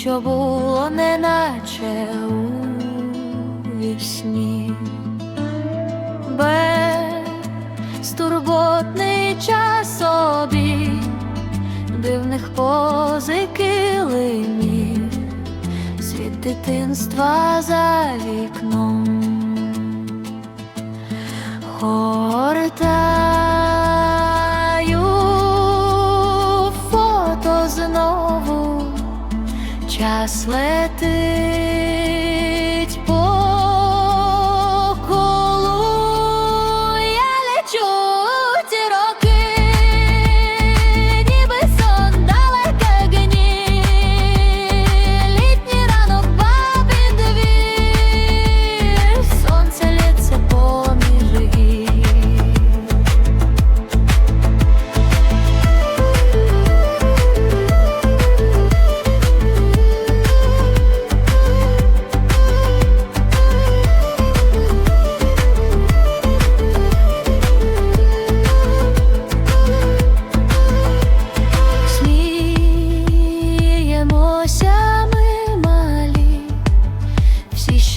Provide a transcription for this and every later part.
що було, неначе у вісні. Безтурботний час собі дивних позик килимів, світ дитинства за вікном. Гортаю час летить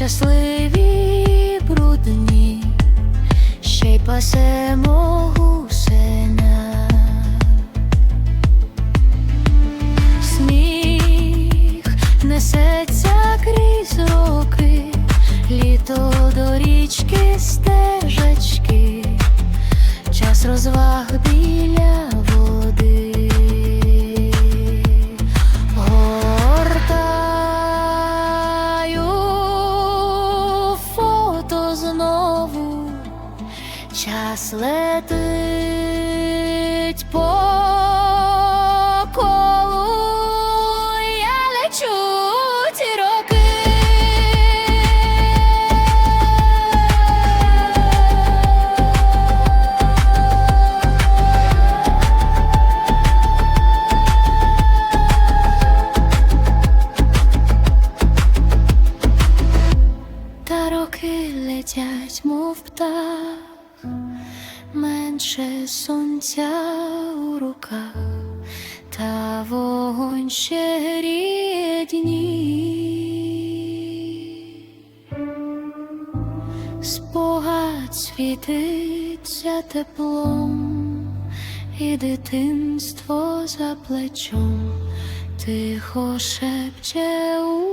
щасливі брудні, ще й пасемо гусеня. Сміх несеться крізь роки, літо до річки стежечки, летить по колу, я лечу ті роки. Та роки летять, мов птах, менше сонця у руках, та вогонь ще гріє дні. Спогад світиться теплом, і дитинство за плечом тихо шепче у